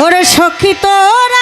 ওরে সখী তোরা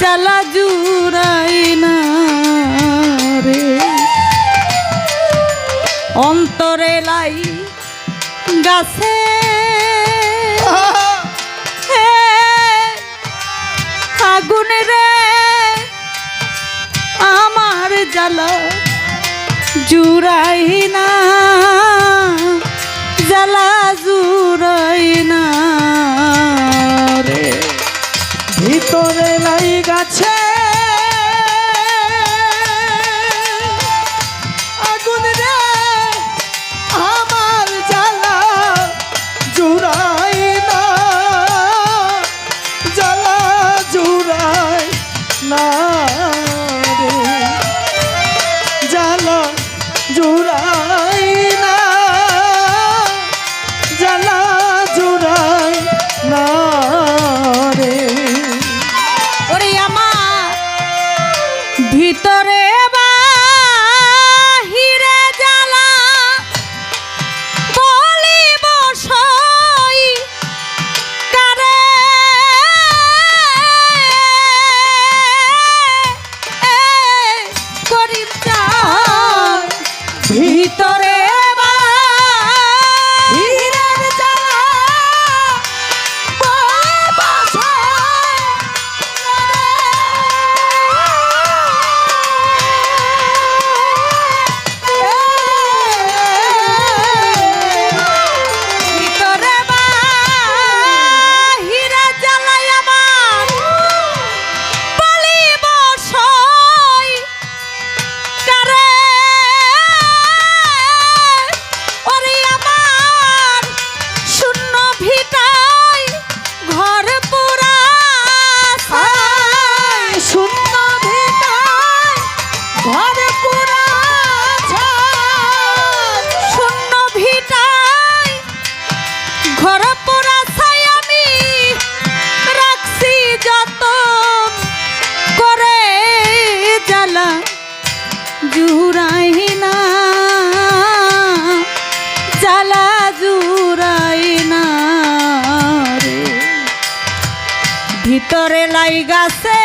জ্বালা জুড়াই না রে। অন্তরে লাই গাছে। আগুন রে আমার জ্বালা জুড়াই না Montana. ভিতরে লাই গাছে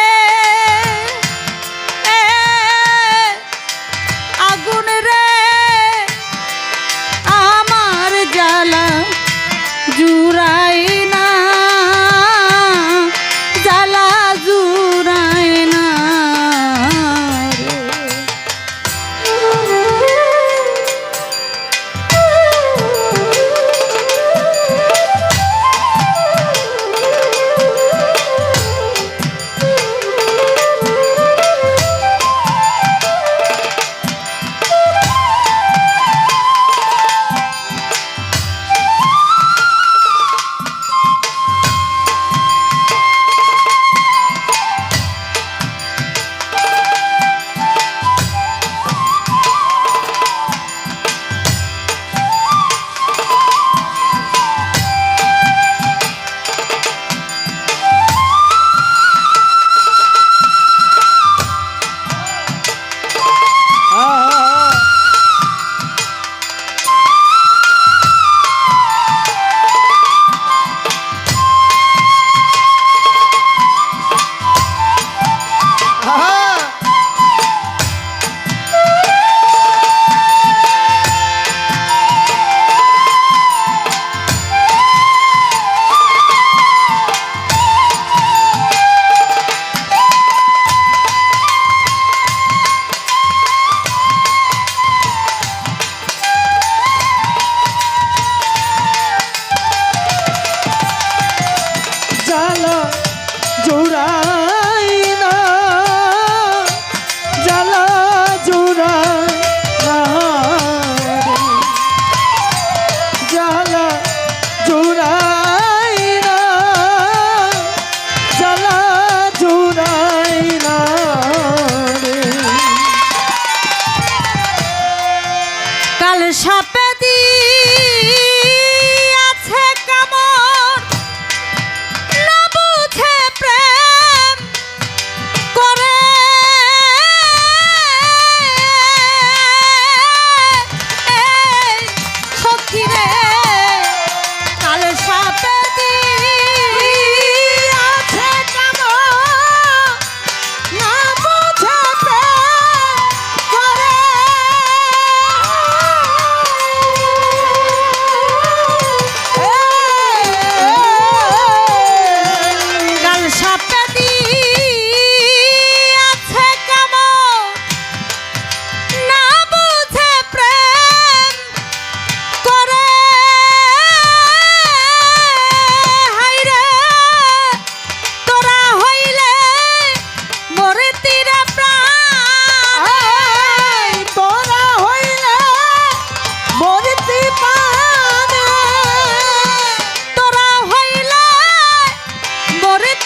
shop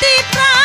মরতি প্রাণে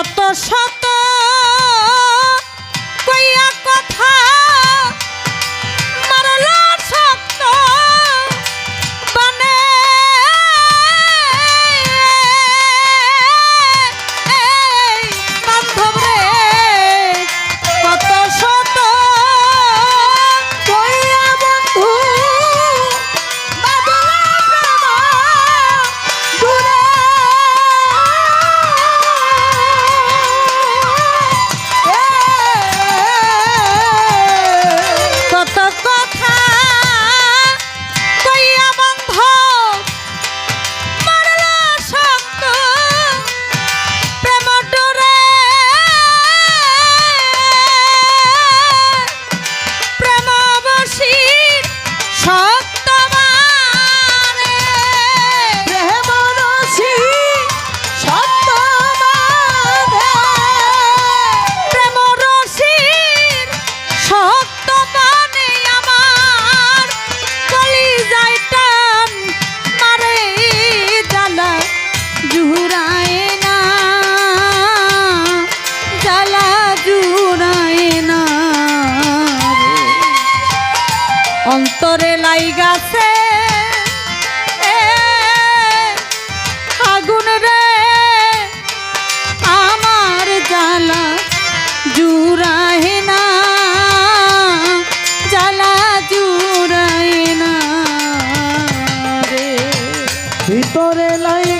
কত শত ভিতরে লাই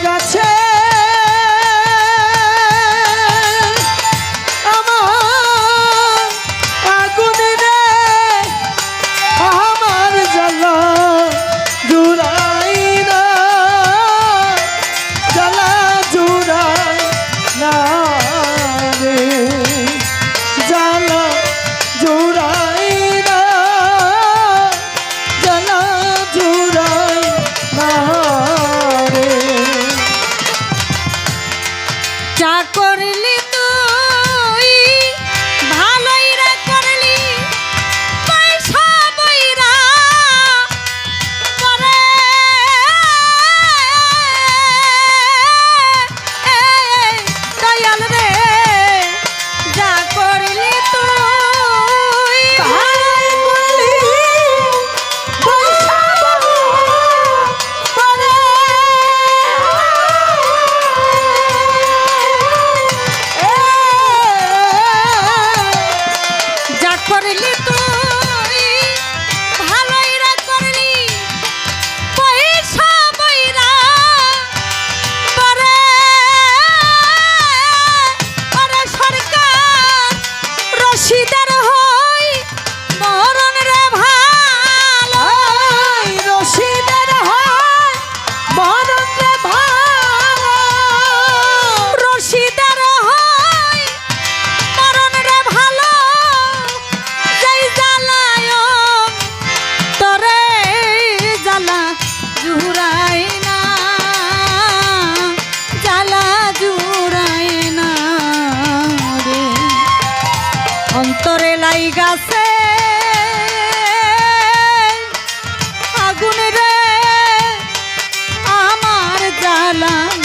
বলা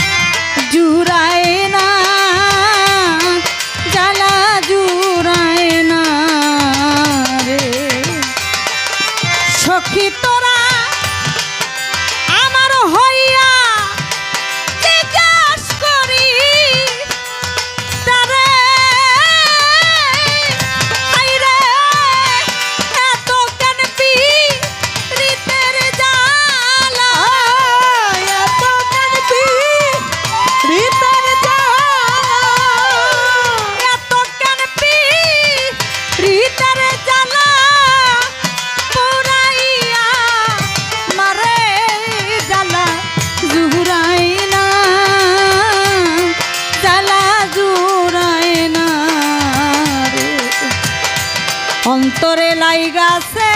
অন্তরে লাইগাছে।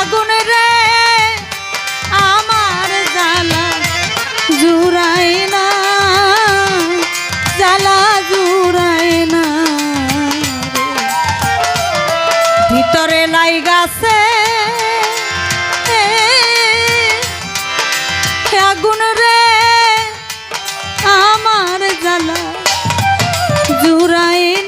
আগুন রে আমার জালা জুড়াই না জালা জুড়াই না ভিতরে লাইগাছে। আগুন রে জুড়ায়ে